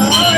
Oh,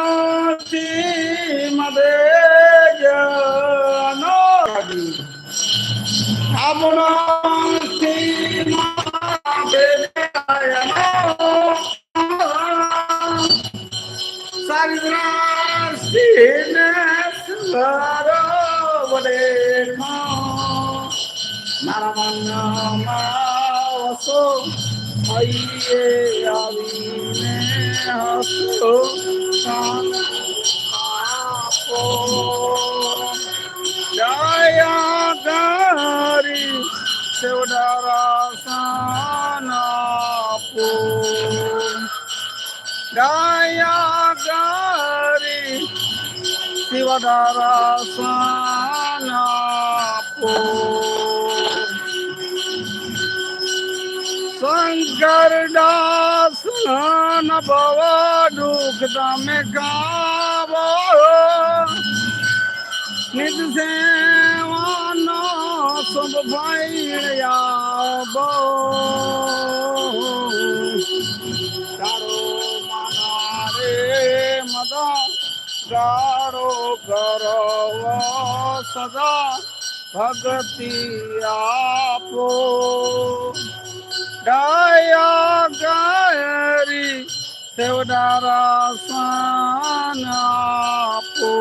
বাংলার সরবরে মারামান্য মাস হইয়ে আমি হস શિવડારા સાન આપો શંકર દાસ ભવ દુઃખ તમે ગાવો. નિજ સેવાનો શુભ ભાઈ આવો ગારો કરો સદા ભક્તિ આપો. દયા ગાયરી સેવનારા સ્વાન આપો.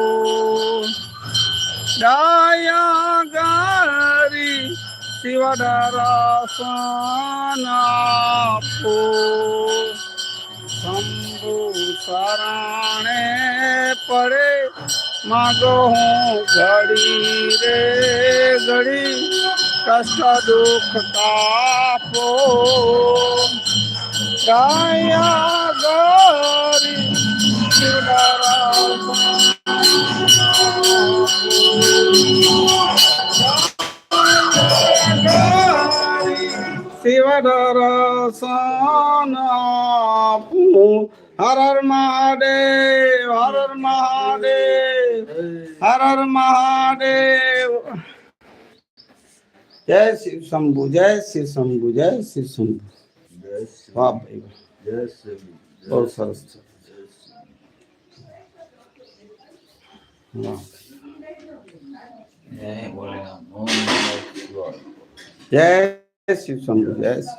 દયા ગારી શિવનારા સ્વાન આપો. શંભુ पड़े मागो हूँ घड़ी रे घड़ी कष्ट दुख तापो गाया गौरी शिवरा शिवरा सना હર હર મહાદેવ હર હર મહાદેવ હર હર મહાદેવ જય શિવ શંભુ જય શિવ શંભુ જય શિવ શંભુ વાહ ભાઈ વાહ. બહુ સરસ છે વાહ. જય ભોલેનાથ ઓમ નમઃ શિવાય જય શિવ શંભુ જય શિવ